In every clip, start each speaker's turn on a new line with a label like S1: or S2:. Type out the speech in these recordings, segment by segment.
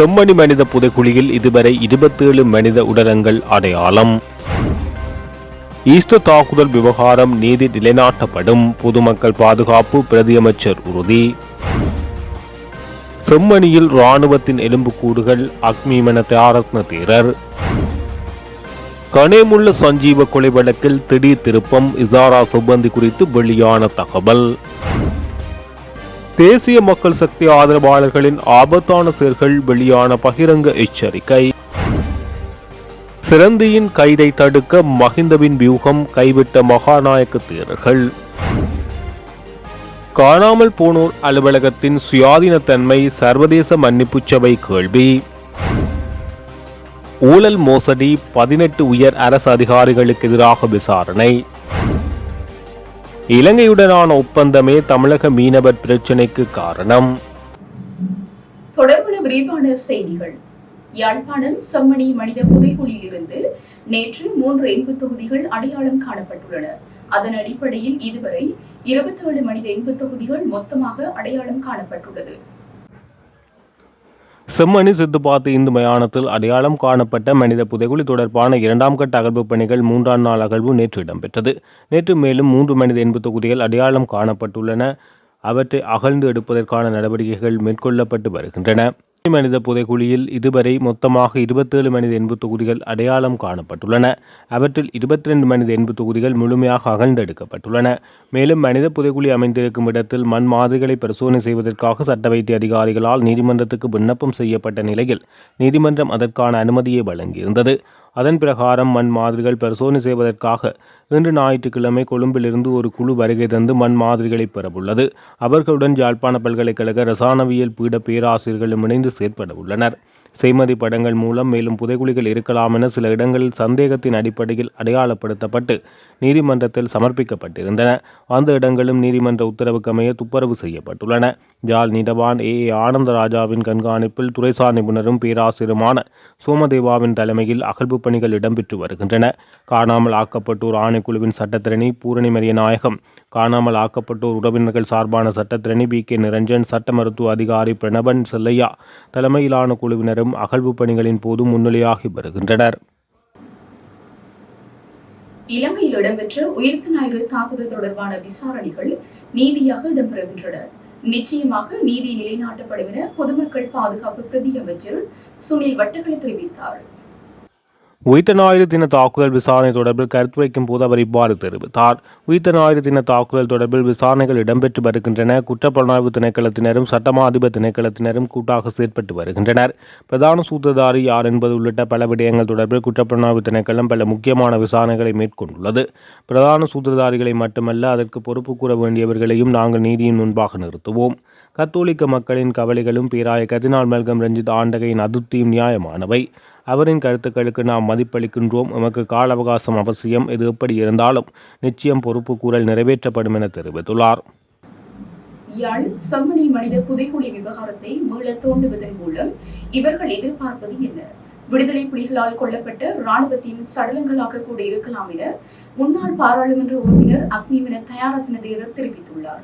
S1: செம்மணி மனித புதைக்குழியில் இதுவரை இருபத்தேழு மனித உடலங்கள் அடையாளம். ஈஸ்டர் தாக்குதல் விவகாரம் நீதி நிலைநாட்டப்படும். பொதுமக்கள் பாதுகாப்பு பிரதியமைச்சர் உறுதி. செம்மணியில் இராணுவத்தின் எலும்புக்கூடுகள் அக்னிமன தியாரத்ன தேரர். கனேமுள்ள சஞ்சீவ கொலை வழக்கில் திடீர் திருப்பம் இசாரா சுபந்தி குறித்து வெளியான தகவல். தேசிய மக்கள் சக்தி ஆதரவாளர்களின் ஆபத்தான செயல்கள் வெளியான பகிரங்க எச்சரிக்கை. சிறந்தியின் கைதை தடுக்க மஹிந்தவின் வியூகம் கைவிட்ட மகாநாயக்க தேரர்கள். காணாமல் போனோர் அலுவலகத்தின் சுயாதீனத்தன்மை சர்வதேச மன்னிப்பு சபை கேள்வி. ஊழல் மோசடி பதினெட்டு உயர் அரசு அதிகாரிகளுக்கு எதிராக விசாரணை. இலங்கையுடனான ஒப்பந்தமே தமிழக மீனவர் பிரச்சினைக்கு காரணம்.
S2: தொடர்பான விரிவான செய்திகள். யாழ்ப்பாணம் செம்மணி மனித புதைகுழியிலிருந்து நேற்று மூன்று எண்பு தொகுதிகள் அடையாளம் காணப்பட்டுள்ளன. அதன் அடிப்படையில் இதுவரை இருபத்தேழு மனித எண்பு தொகுதிகள் மொத்தமாக அடையாளம் காணப்பட்டுள்ளது.
S1: செம்மணி சித்துப்பாத்து இந்து மயானத்தில் அடையாளம் காணப்பட்ட மனித புதைகுழி தொடர்பான இரண்டாம் கட்ட அகழ்வு பணிகள் மூன்றாம் நாள் அகழ்வு நேற்று இடம்பெற்றது. நேற்று மேலும் மூன்று மனித எண்பு தொகுதிகள் அடையாளம் காணப்பட்டுள்ளன. அவற்றை அகழ்ந்து எடுப்பதற்கான நடவடிக்கைகள் மேற்கொள்ளப்பட்டு வருகின்றன. மனித புதைக்குழியில் இதுவரை மொத்தமாக இருபத்தேழு மனித எண்பு தொகுதிகள் அடையாளம் காணப்பட்டுள்ளன. அவற்றில் இருபத்தி ரெண்டு மனித எண்பு தொகுதிகள் முழுமையாக அகழ்ந்தெடுக்கப்பட்டுள்ளன. மேலும் மனித புதைக்குழி அமைந்திருக்கும் இடத்தில் மண் மாதிரிகளை பரிசோதனை செய்வதற்காக சட்ட வைத்திய அதிகாரிகளால் நீதிமன்றத்துக்கு விண்ணப்பம் செய்யப்பட்ட நிலையில் நீதிமன்றம் அதற்கான அனுமதியை வழங்கியிருந்தது. அதன் பிரகாரம் மண் மாதிரிகள் பரிசோதனை செய்வதற்காக இன்று ஞாயிற்றுக்கிழமை கொழும்பிலிருந்து ஒரு குழு வருகை தந்து மண் மாதிரிகளை பெறவுள்ளது. அவர்களுடன் யாழ்ப்பாண பல்கலைக்கழக ரசாயனவியல் பீட பேராசிரியர்களும் இணைந்து செயற்பட உள்ளனர். செய்மதி படங்கள் மூலம் மேலும் புதைகுழிகள் இருக்கலாம் என சில இடங்களில் சந்தேகத்தின் அடிப்படையில் அடையாளப்படுத்தப்பட்டு நீதிமன்றத்தில் சமர்ப்பிக்கப்பட்டிருந்தன. அந்த இடங்களும் நீதிமன்ற உத்தரவுக்கு அமைய துப்புரவு செய்யப்பட்டுள்ளன. ஜாழ் நீதவான் ஏ ஏ ஆனந்தராஜாவின் கண்காணிப்பில் துறைசார் நிபுணரும் பேராசிரியருமான சோமதேவாவின் தலைமையில் அகழ்வு பணிகள் இடம்பெற்று வருகின்றன. காணாமல் ஆக்கப்பட்டோர் ஆணைக்குழுவின் சட்டத்திரணி பூரணி மரியநாயகம் காணாமல் ஆக்கப்பட்டோர் உறவினர்கள் சார்பான சட்டத்திரணி பி கே நிரஞ்சன் சட்ட மருத்துவ அதிகாரி பிரணவன் செல்லையா தலைமையிலான குழுவினரும் அகழ்வு பணிகளின் போது முன்னிலையாகி வருகின்றனர்.
S2: இலங்கையில் இடம்பெற்ற உயிர்த்த ஞாயிறு தாக்குதல் தொடர்பான விசாரணைகள் நீதியாக இடம்பெறுகின்றன. நிச்சயமாக நீதி நிலைநாட்டப்படும் என பொதுமக்கள் பாதுகாப்பு பிரதி அமைச்சர் சுனில் வட்டக்கலை தெரிவித்தார்.
S1: உயிர்த்த ஞாயிறு தின தாக்குதல் விசாரணை தொடர்பில் கருத்துரைக்கும் போது அவர் இவ்வாறு தெரிவித்தார். உயிர்த்த ஞாயிறு தின தாக்குதல் தொடர்பில் விசாரணைகள் இடம்பெற்று வருகின்றன. குற்றப்புலனாய்வு திணைக்களத்தினரும் சட்டமா அதிபர் திணைக்களத்தினரும் கூட்டாக செயற்பட்டு வருகின்றனர். பிரதான சூத்திரதாரி யார் என்பது உள்ளிட்ட பல விடயங்கள் தொடர்பில் குற்றப்புலனாய்வு திணைக்களம் பல முக்கியமான விசாரணைகளை மேற்கொண்டுள்ளது. பிரதான சூத்திரதாரிகளை மட்டுமல்ல அதற்கு பொறுப்பு கூற வேண்டியவர்களையும் நாங்கள் நீதியின் முன்பாக நிறுத்துவோம். கத்தோலிக்க மக்களின் கவலைகளும் பேராய கதினால் மல்கம் ரஞ்சித் ஆண்டகையின் அதிருப்தியும் நியாயமானவை. அவரின் கருத்துக்களுக்கு நாம் மதிப்பளிக்கின்றோம். எமக்கு கால அவகாசம் அவசியம். இது எப்படி இருந்தாலும் நிச்சயம் பொறுப்பு கூறல் நிறைவேற்றப்படும் என தெரிவித்துள்ளார்.
S2: யாழ் சம்மணி மனித புதைகுழி விவகாரத்தை மீள தோண்டுவதன் மூலம் இவர்கள் எதிர்பார்ப்பது என்ன? விடுதலை புலிகளால் கொல்லப்பட்ட ராணுவத்தின் சடலங்களாக கூட இருக்கலாம் என முன்னாள் பாராளுமன்ற உறுப்பினர் அக்னிமின தயாரத்ன தேரர் தெரிவித்துள்ளார்.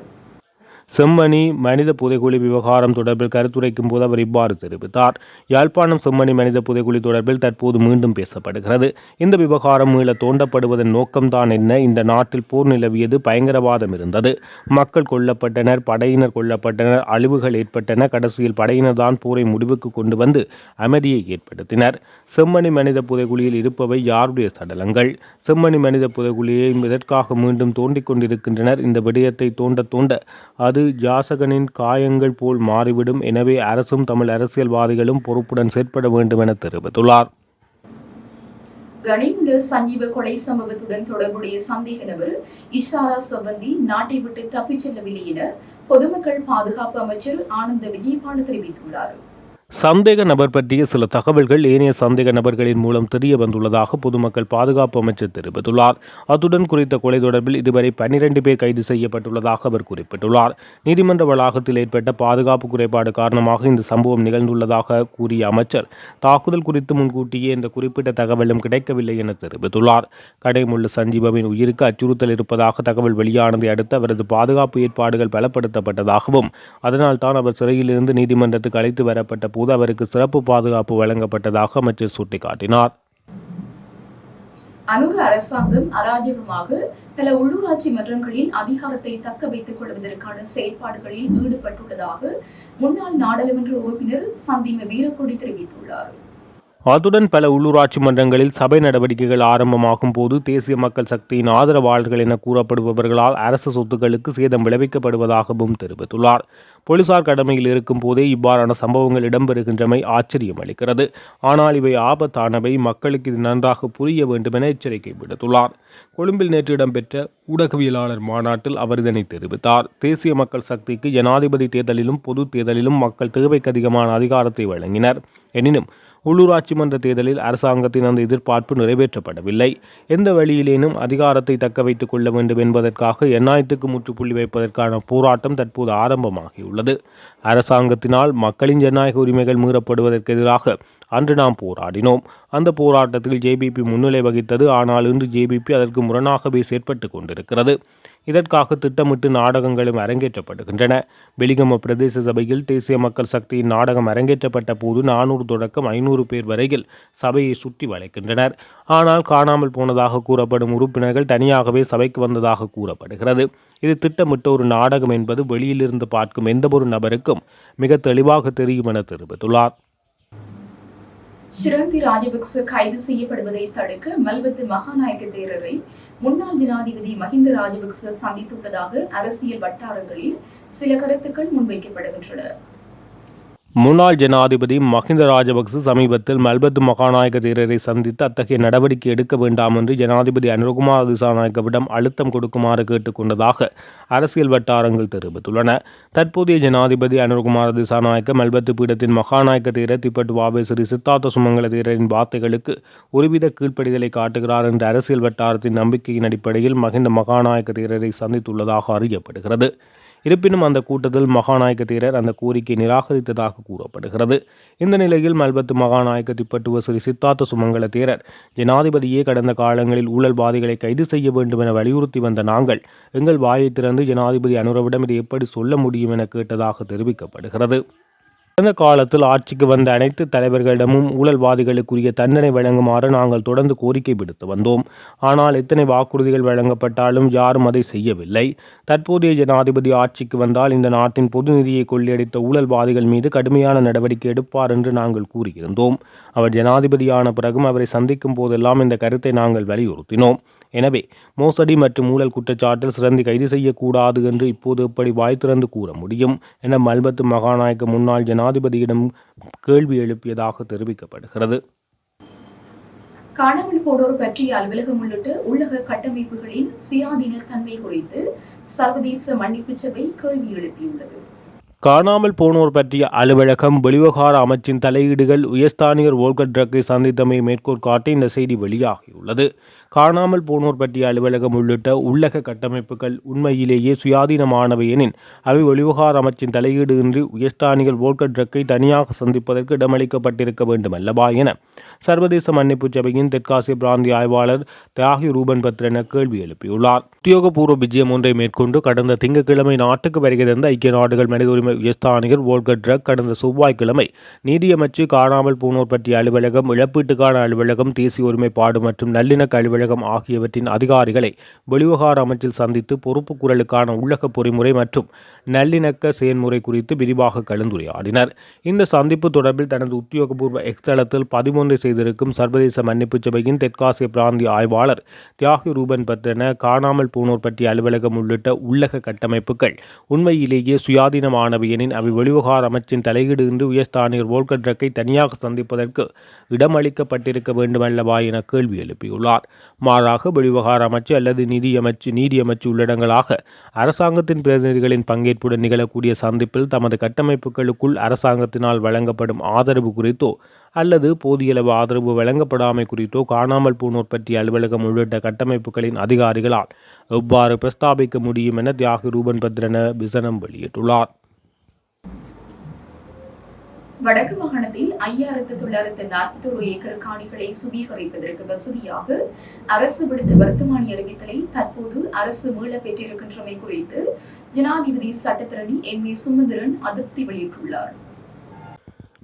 S1: செம்மணி மனித புதைகுழி விவகாரம் தொடர்பில் கருத்துரைக்கும் போது அவர் இவ்வாறு தெரிவித்தார். யாழ்ப்பாணம் செம்மணி மனித புதைக்குழி தொடர்பில் தற்போது மீண்டும் பேசப்படுகிறது. இந்த விவகாரம் மீள தோண்டப்படுவதன் நோக்கம்தான் என்ன? இந்த நாட்டில் போர் நிலவியது பயங்கரவாதம் இருந்தது. மக்கள் கொல்லப்பட்டனர் படையினர் கொல்லப்பட்டனர் அழிவுகள் ஏற்பட்டன. கடைசியில் படையினர் தான் போரை முடிவுக்கு கொண்டு வந்து அமைதியை ஏற்படுத்தினர். செம்மணி மனித புதைக்குழியில் இருப்பவை யாருடைய சடலங்கள்? செம்மணி மனித புதைகுழியை எதற்காக மீண்டும் தோண்டிக் கொண்டிருக்கின்றனர். இந்த விடயத்தை தோண்ட தோண்ட அது அது ஜாசகனின் காயங்கள் போல் மாறிவிடும். எனவே அரசும் தமிழ் அரசியல்வாதிகளும் பொறுப்புடன் செயற்பட வேண்டும் என தெரிவித்துள்ளார்.
S2: கனிமுல சஞ்சீவ கொலை சம்பவத்துடன் தொடர்புடைய சந்தேக நபர் இஷாரா சம்பந்தி நாட்டை விட்டு தப்பிச் செல்லவில்லை என பொதுமக்கள் பாதுகாப்பு அமைச்சர் ஆனந்த விஜயபால தெரிவித்துள்ளார்.
S1: சந்தேக நபர் பற்றிய சில தகவல்கள் ஏனைய சந்தேக நபர்களின் மூலம் தெரிய வந்துள்ளதாக பொதுமக்கள் பாதுகாப்பு அமைச்சர் தெரிவித்துள்ளார். அத்துடன் குறித்த கொலை தொடர்பில் இதுவரை பனிரெண்டு பேர் கைது செய்யப்பட்டுள்ளதாக அவர் குறிப்பிட்டுள்ளார். நீதிமன்ற வளாகத்தில் ஏற்பட்ட பாதுகாப்பு குறைபாடு காரணமாக இந்த சம்பவம் நிகழ்ந்துள்ளதாக கூறிய அமைச்சர் தாக்குதல் குறித்து முன்கூட்டியே இந்த குறிப்பிட்ட தகவலும் கிடைக்கவில்லை என தெரிவித்துள்ளார். கடைமுள்ள சஞ்சீபவின் உயிருக்கு அச்சுறுத்தல் இருப்பதாக தகவல் வெளியானதை அடுத்து அவரது பாதுகாப்பு ஏற்பாடுகள் பலப்படுத்தப்பட்டதாகவும் அதனால் தான் அவர் சிறையிலிருந்து நீதிமன்றத்துக்கு அழைத்து வரப்பட்ட போது அவருக்கு சிறப்பு பாதுகாப்பு வழங்கப்பட்டதாக அமைச்சர் சுட்டிக்காட்டினார்.
S2: அனுர அரசாங்கம் அராஜகமாக பல உள்ளூராட்சி மன்றங்களில் அதிகாரத்தை தக்க வைத்துக் கொள்வதற்கான செயற்பாடுகளில் ஈடுபட்டுள்ளதாக முன்னாள் நாடாளுமன்ற உறுப்பினர் சந்திம வீரக்கொடி தெரிவித்துள்ளார்.
S1: அத்துடன் பல உள்ளூராட்சி மன்றங்களில் சபை நடவடிக்கைகள் ஆரம்பமாகும் போது தேசிய மக்கள் சக்தியின் ஆதரவாளர்கள் என கூறப்படுபவர்களால் அரசு சொத்துக்களுக்கு சேதம் விளைவிக்கப்படுவதாகவும் தெரிவித்துள்ளார். போலீசார் கடமையில் இருக்கும் போதே இவ்வாறான சம்பவங்கள் இடம்பெறுகின்றமை ஆச்சரியம் அளிக்கிறது. ஆனால் இவை ஆபத்தானவை மக்களுக்கு இது நன்றாக புரிய வேண்டும் என எச்சரிக்கை விடுத்துள்ளார். கொழும்பில் நேற்று இடம்பெற்ற ஊடகவியலாளர் மாநாட்டில் அவர் இதனை தெரிவித்தார். தேசிய மக்கள் சக்திக்கு ஜனாதிபதி தேர்தலிலும் பொது தேர்தலிலும் மக்கள் தேவைக்கு அதிகமான அதிகாரத்தை வழங்கினர். எனினும் உள்ளூராட்சி மன்ற தேர்தலில் அரசாங்கத்தின் அந்த எதிர்பார்ப்பு நிறைவேற்றப்படவில்லை. எந்த வழியிலேனும் அதிகாரத்தை தக்க வைத்துக் கொள்ள வேண்டும் என்பதற்காக எண்ணாயிரத்துக்கு முற்றுப்புள்ளி வைப்பதற்கான போராட்டம் தற்போது ஆரம்பமாகியுள்ளது. அரசாங்கத்தினால் மக்களின் ஜனநாயக உரிமைகள் மீறப்படுவதற்கு எதிராக அன்று நாம் போராடினோம். அந்த போராட்டத்தில் ஜேபிபி முன்னிலை வகித்தது ஆனால் இன்று ஜேபிபி அதற்கு முரணாகவே செயற்பட்டு கொண்டிருக்கிறது. இதற்காக திட்டமிட்டு நாடகங்களும் அரங்கேற்றப்படுகின்றன. வெலிகம பிரதேச சபையில் தேசிய மக்கள் சக்தியின் நாடகம் அரங்கேற்றப்பட்ட போது நானூறு தொடக்கம் ஐநூறு பேர் வரையில் சபையை சுற்றி வளைக்கின்றனர். ஆனால் காணாமல் போனதாக கூறப்படும் உறுப்பினர்கள் தனியாகவே சபைக்கு வந்ததாக கூறப்படுகிறது. இது திட்டமிட்ட ஒரு நாடகம் என்பது வெளியிலிருந்து பார்க்கும் எந்தவொரு நபருக்கும் மிக தெளிவாக தெரியும் என தெரிவித்துள்ளார்.
S2: ஷிரந்தி ராஜபக்ச கைது செய்யப்படுவதை தடுக்க மல்வத்து மகாநாயக்க தேரரை முன்னாள் ஜனாதிபதி மஹிந்த ராஜபக்ச சந்தித்துள்ளதாக அரசியல் வட்டாரங்களில் சில கருத்துக்கள் முன்வைக்கப்படுகின்றன.
S1: முன்னாள் ஜனாதிபதி மஹிந்த ராஜபக்ச சமீபத்தில் மல்பத்து மகாநாயக தீரரை சந்தித்து அத்தகைய நடவடிக்கை எடுக்க வேண்டாம் என்று ஜனாதிபதி அனுரகுமார் திசாநாயக்கவிடம் அழுத்தம் கொடுக்குமாறு கேட்டுக்கொண்டதாக அரசியல் வட்டாரங்கள் தெரிவித்துள்ளன. தற்போதைய ஜனாதிபதி அனுரகுமார் திசாநாயக்க மல்பத்து பீடத்தின் மகாநாயக்க தீர திப்பட்டு வாவே ஸ்ரீ சித்தார்த்த சுமங்கல தீரரின் வார்த்தைகளுக்கு ஒருவித கீழ்ப்படிதலை காட்டுகிறார் என்ற அரசியல் வட்டாரத்தின் நம்பிக்கையின் அடிப்படையில் மஹிந்த மகாநாயக்க தீரரை சந்தித்துள்ளதாக அறியப்படுகிறது. இருப்பினும் அந்த கூட்டத்தில் மகாநாயக்க தேரர் அந்த கோரிக்கை நிராகரித்ததாக கூறப்படுகிறது. இந்த நிலையில் மல்பத்து மகாநாயக்க திப்பட்டுவ ஸ்ரீ சித்தார்த்த சுமங்கல தேரர் ஜனாதிபதியே கடந்த காலங்களில் ஊழல்வாதிகளை கைது செய்ய வேண்டும் என வலியுறுத்தி வந்த நாங்கள் எங்கள் வாயை திறந்து ஜனாதிபதி அனுரவிடம் இதை எப்படி சொல்ல முடியும் என கேட்டதாக தெரிவிக்கப்படுகிறது. கடந்த காலத்தில் ஆட்சிக்கு வந்த அனைத்து தலைவர்களிடமும் ஊழல்வாதிகளுக்குரிய தண்டனை வழங்குமாறு நாங்கள் தொடர்ந்து கோரிக்கை விடுத்து வந்தோம். ஆனால் எத்தனை வாக்குறுதிகள் வழங்கப்பட்டாலும் யாரும் அதை செய்யவில்லை. தற்போதைய ஜனாதிபதி ஆட்சிக்கு வந்தால் இந்த நாட்டின் பொது நிதியை கொள்ளையடித்த ஊழல்வாதிகள் மீது கடுமையான நடவடிக்கை எடுப்பார் என்று நாங்கள் கூறியிருந்தோம். அவர் ஜனாதிபதியான பிறகும் அவரை சந்திக்கும் போதெல்லாம் இந்த கருத்தை நாங்கள் வலியுறுத்தினோம். எனவே மோசடி மற்றும் ஊழல் குற்றச்சாட்டில் சிறந்தி கைது செய்யக்கூடாது என்று இப்போது எப்படி வாய் திறந்து கூற முடியும் என மல்பத்து மகாநாயக்க முன்னாள் ஜனாதிபதியிடம் கேள்வி எழுப்பியதாக தெரிவிக்கப்படுகிறது.
S2: காணாமல் போனோர் பற்றிய அலுவலகம் உள்ளிட்ட உள்ளக கட்டமைப்புகளின் சுயாதீன தன்மை குறித்து சர்வதேச மன்னிப்பு சபை கேள்வி எழுப்பியுள்ளது.
S1: காணாமல் போனோர் பற்றிய அலுவலகம் வெளிவகார அமைச்சின் தலையீடுகள் உயர்ஸ்தானியர் வோல்கர் ட்ரக்கை சந்தித்தமை மேற்கோள் காட்டி இந்த செய்தி வெளியாகியுள்ளது. காணாமல் போனோர் பற்றிய அலுவலகம் உள்ளிட்ட உள்ளக கட்டமைப்புகள் உண்மையிலேயே சுயாதீனமானவை எனின் அவை வெளிவகார அமைச்சின் தலையீடு இன்றி உயர்ஸ்தானிகள் வோல்கர் ட்ரக்கை தனியாக சந்திப்பதற்கு இடமளிக்கப்பட்டிருக்க வேண்டும் அல்லவா என சர்வதேச மன்னிப்பு சபையின் தெற்காசிய பிராந்திய ஆய்வாளர் தியாகி ரூபன் பத்ரன கேள்வி எழுப்பியுள்ளார். உத்தியோகபூர்வ விஜயம் ஒன்றை மேற்கொண்டு கடந்த திங்கட்கிழமை நாட்டுக்கு வருகை தந்த ஐக்கிய நாடுகள் மனித உரிமை உயர்ஸ்தானிகர் வோல்கர் ட்ரக் கடந்த செவ்வாய்க்கிழமை நீதியமைச்சு காணாமல் போனோர் பற்றிய அலுவலகம் இழப்பீட்டுக்கான அலுவலகம் தேசிய ஒருமைப்பாடு மற்றும் நல்லிணக்க அலுவலகம் ஆகியவற்றின் அதிகாரிகளை வெளிவகார அமைச்சில் சந்தித்து பொறுப்பு குரலுக்கான உள்ளக பொறிமுறை மற்றும் நல்லிணக்க செயல்முறை குறித்து விரிவாக கலந்துரையாடினர். இந்த சந்திப்பு தொடர்பில் தனது உத்தியோகபூர்வ எக்ஸ்தலத்தில் பதிமூன்று செய்திருக்கும் சர்வதேச மன்னிப்பு சபையின் தெற்காசிய பிராந்திய ஆய்வாளர் தியாகி ரூபன் பற்றின காணாமல் போனோர் பற்றிய அலுவலகம் உள்ளிட்ட உள்ளக கட்டமைப்புகள். உண்மையிலேயே சுயாதீனமானவை எனின் அவை வெளிவகார அமைச்சின் தலையீடு இன்று உயர்ஸ்தானியர் வோல்கர் ட்ரக்கை தனியாக சந்திப்பதற்கு இடமளிக்கப்பட்டிருக்க வேண்டுமல்லவா என கேள்வி எழுப்பியுள்ளார். மாறாக வெளிவகார அமைச்சு அல்லது நிதியமைச்சு நீதியமைச்சு உள்ளடங்களாக அரசாங்கத்தின் பிரதிநிதிகளின் பங்கேற்புடன் நிகழக்கூடிய சந்திப்பில் தமது கட்டமைப்புகளுக்குள் அரசாங்கத்தினால் வழங்கப்படும் ஆதரவு குறித்தோ அல்லது போதியளவு ஆதரவு வழங்கப்படாமை குறித்தோ காணாமல் போனோர் பற்றிய அலுவலகம் உள்ளிட்ட கட்டமைப்புகளின் அதிகாரிகளால் எவ்வாறு பிரஸ்தாபிக்க முடியும் என தியாகி ரூபன் பத்ரன விசனம் வெளியிட்டுள்ளார்.
S2: வடக்கு மாகாணத்தில் ஐயாயிரத்து தொள்ளாயிரத்து நாற்பத்தோரு ஏக்கர் காணிகளை சுவீகரிப்பதற்கு வசதியாக அரசு விடுத்த வர்த்தமானி அறிவித்தலை தற்போது அரசு மீள பெற்றிருக்கின்றமை குறித்து ஜனாதிபதி சட்டத்தரணி எம் ஏ சுமந்திரன் அதிருப்தி வெளியிட்டுள்ளார்.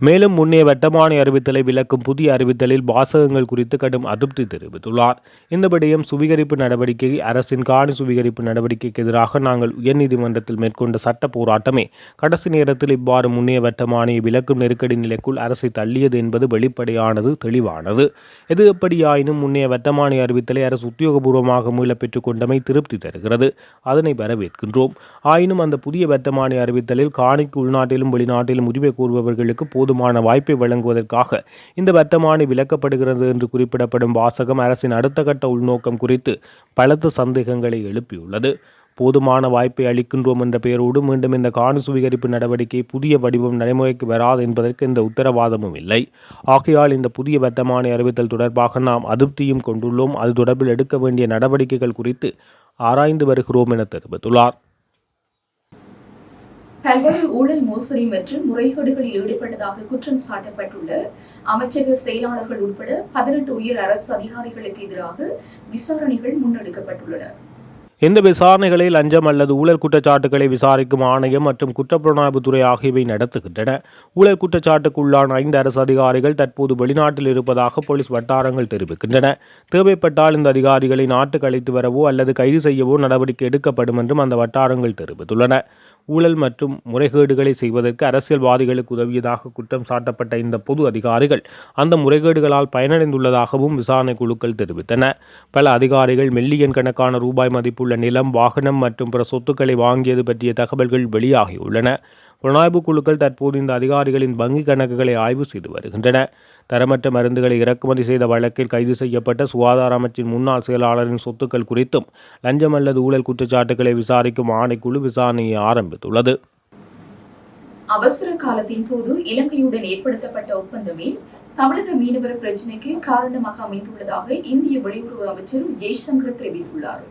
S1: மேலும் முன்னைய வர்த்தமானி அறிவித்தலை விளக்கும் புதிய அறிவித்தலில் வாசகங்கள் குறித்து கடும் அதிருப்தி தெரிவித்துள்ளார். இந்த விடயம் சுவீகரிப்பு நடவடிக்கை அரசின் காணி சுவீகரிப்பு நடவடிக்கைக்கு எதிராக நாங்கள் உயர்நீதிமன்றத்தில் மேற்கொண்ட சட்ட போராட்டமே கடைசி நேரத்தில் இவ்வாறு முன்னைய வெட்டமானியை விளக்கும் நெருக்கடி நிலைக்குள் அரசை தள்ளியது என்பது வெளிப்படையானது தெளிவானது. எது எப்படியாயினும் முன்னைய வர்த்தமானி அறிவித்தலை அரசு உத்தியோகபூர்வமாக மீளப் பெற்றுக்கொண்டமை திருப்தி தருகிறது. அதனை வரவேற்கின்றோம். ஆயினும் அந்த புதிய வர்த்தமானி அறிவித்தலில் காணிக்கு உள்நாட்டிலும் வெளிநாட்டிலும் உரிமை கோருபவர்களுக்கு போதுமான வாய்ப்பை வழங்குவதற்காக இந்த வர்த்தமானி விலக்கப்படுகிறது என்று குறிப்பிடப்படும் வாசகம் அரசின் அடுத்த கட்ட உள்நோக்கம் குறித்து பலத்த சந்தேகங்களை எழுப்பியுள்ளது. போதுமான வாய்ப்பை அளிக்கின்றோம் என்ற பெயரோடு மீண்டும் இந்த காணி சுவீகரிப்பு நடவடிக்கை புதிய வடிவம் நடைமுறைக்கு வராது என்பதற்கு இந்த உத்தரவாதமும் இல்லை. ஆகையால் இந்த புதிய வர்த்தமானி அறிவித்தல் தொடர்பாக நாம் அதிருப்தியும் கொண்டுள்ளோம். அது தொடர்பில் எடுக்க வேண்டிய நடவடிக்கைகள் குறித்து ஆராய்ந்து வருகிறோம் என தெரிவித்துள்ளார்.
S2: பல்வேறு ஊழல் மோசடி மற்றும் முறைகேடுகளில் ஈடுபட்டதாக குற்றம் சாட்டப்பட்டுள்ள அமைச்சக செயலாளர்கள் உட்பட பதினெட்டு உயர் அரசு அதிகாரிகளுக்கு எதிராக விசாரணைகள் முன்னெடுக்கப்பட்டுள்ளன.
S1: இந்த விசாரணைகளை லஞ்சம் அல்லது ஊழல் குற்றச்சாட்டுகளை விசாரிக்கும் ஆணையம் மற்றும் குற்றப்புலனாய்வுத்துறை ஆகியவை நடத்துகின்றன. ஊழல் குற்றச்சாட்டுக்கு உள்ளான ஐந்து அரசு அதிகாரிகள் தற்போது வெளிநாட்டில் இருப்பதாக போலீஸ் வட்டாரங்கள் தெரிவிக்கின்றன. தேவைப்பட்டால் இந்த அதிகாரிகளை நாட்டுக்கு அழைத்து வரவோ அல்லது கைது செய்யவோ நடவடிக்கை எடுக்கப்படும் என்றும் அந்த வட்டாரங்கள் தெரிவித்துள்ளன. ஊழல் மற்றும் முறைகேடுகளை செய்வதற்கு அரசியல்வாதிகளுக்கு உதவியதாக குற்றம் சாட்டப்பட்ட இந்த பொது அதிகாரிகள் அந்த முறைகேடுகளால் பயனடைந்துள்ளதாகவும் விசாரணை குழுக்கள் தெரிவித்தன. பல அதிகாரிகள் மில்லியன் கணக்கான ரூபாய் மதிப்புள்ள நிலம் வாகனம் மற்றும் பிற சொத்துக்களை வாங்கியது பற்றிய தகவல்கள் வெளியாகியுள்ளன. புலனாய்வு குழுக்கள் தற்போது இந்த அதிகாரிகளின் வங்கிக் கணக்குகளை ஆய்வு செய்து வருகின்றன. தரமற்ற மருந்துகளை இறக்குமதி செய்த வழக்கில் கைது செய்யப்பட்ட சுகாதார அமைச்சின் முன்னாள் செயலாளரின் சொத்துக்கள் குறித்தும் லஞ்சம் அல்லது ஊழல் குற்றச்சாட்டுகளை விசாரிக்கும் ஆணைக்குழு விசாரணையை ஆரம்பித்துள்ளது.
S2: அவசர காலத்தின் போது இலங்கையுடன் ஏற்படுத்தப்பட்ட ஒப்பந்தமே தமிழக மீனவர் பிரச்சினைக்கு காரணமாக அமைந்துள்ளதாக இந்திய வெளியுறவு அமைச்சர் ஜெய்சங்கர் தெரிவித்துள்ளார்.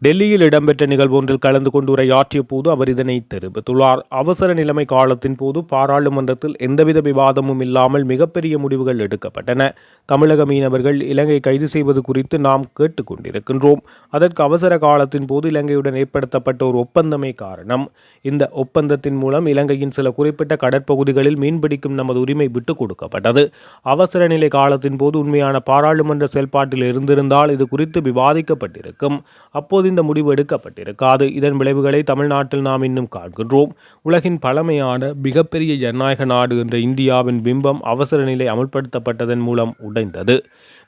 S1: டெல்லியில் இடம்பெற்ற நிகழ்வு ஒன்றில் கலந்து கொண்டு உரையாற்றிய போது அவர் இதனை தெரிவித்துள்ளார். அவசர நிலைமை காலத்தின் போது பாராளுமன்றத்தில் எந்தவித விவாதமும் இல்லாமல் மிகப்பெரிய முடிவுகள் எடுக்கப்பட்டன. தமிழக மீனவர்கள் இலங்கை கைது செய்வது குறித்து நாம் கேட்டுக்கொண்டிருக்கின்றோம். அதற்கு அவசர காலத்தின் போது இலங்கையுடன் ஏற்படுத்தப்பட்ட ஒரு ஒப்பந்தமே காரணம். இந்த ஒப்பந்தத்தின் மூலம் இலங்கையின் சில குறிப்பிட்ட கடற்பகுதிகளில் மீன்பிடிக்கும் நமது உரிமை விட்டுக் கொடுக்கப்பட்டது. அவசர நிலை காலத்தின் போது உண்மையான பாராளுமன்ற செயல்பாட்டில் இருந்திருந்தால் இது குறித்து விவாதிக்கப்பட்டிருக்கும். அப்போது இந்த முடிவு எடுக்கப்பட்டிருக்காது. இதன் விளைவுகளை தமிழ்நாட்டில் நாம் இன்னும் காண்கின்றோம். உலகின் பழமையான மிகப்பெரிய ஜனநாயக நாடு என்ற இந்தியாவின் பிம்பம் அவசர நிலை அமுல்படுத்தப்பட்டதன் மூலம் உடைந்தது.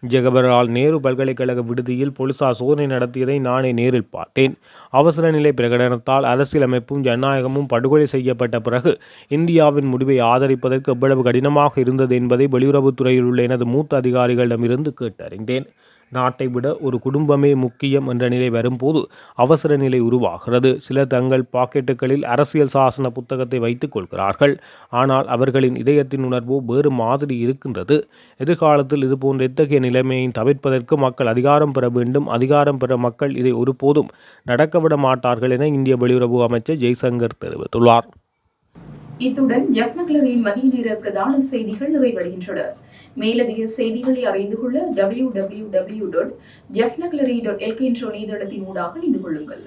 S1: ஜெகபர்லால் நேரு பல்கலைக்கழக விடுதியில் போலீசார் சோதனை நடத்தியதை நானே நேரில் பார்த்தேன். அவசர நிலை பிரகடனத்தால் அரசியலமைப்பும் ஜனநாயகமும் படுகொலை செய்யப்பட்ட பிறகு இந்தியாவின் முடிவை ஆதரிப்பதற்கு எவ்வளவு கடினமாக இருந்தது என்பதை வெளியுறவுத்துறையில் உள்ள எனது மூத்த அதிகாரிகளிடமிருந்து கேட்டறிந்தேன். நாட்டை விட ஒரு குடும்பமே முக்கியம் என்ற நிலை வரும்போது அவசர நிலை உருவாகிறது. சிலர் தங்கள் பாக்கெட்டுகளில் அரசியல் சாசன புத்தகத்தை வைத்துக் கொள்கிறார்கள். ஆனால் அவர்களின் இதயத்தின் உணர்வோ வேறு மாதிரி இருக்கின்றது. எதிர்காலத்தில் இதுபோன்ற இத்தகைய நிலைமையை தவிர்ப்பதற்கு மக்கள் அதிகாரம் பெற வேண்டும். அதிகாரம் பெற மக்கள் இதை ஒருபோதும் நடக்கவிட மாட்டார்கள் என இந்திய வெளியுறவு அமைச்சர் ஜெய்சங்கர் தெரிவித்துள்ளார்.
S2: இத்துடன் ஜெஃப்னக்லரின் மதிய நேர பிரதான செய்திகள் நிறைவடைகின்றன. மேலதிக செய்திகளை அறிந்து கொள்ள டபிள்யூ டபிள்யூ டபிள்யூ டாட் ஜெஃப்னக்லரி டாட் எல்கே என்ற இணையதளத்தின் ஊடாக இணைந்து கொள்ளுங்கள்.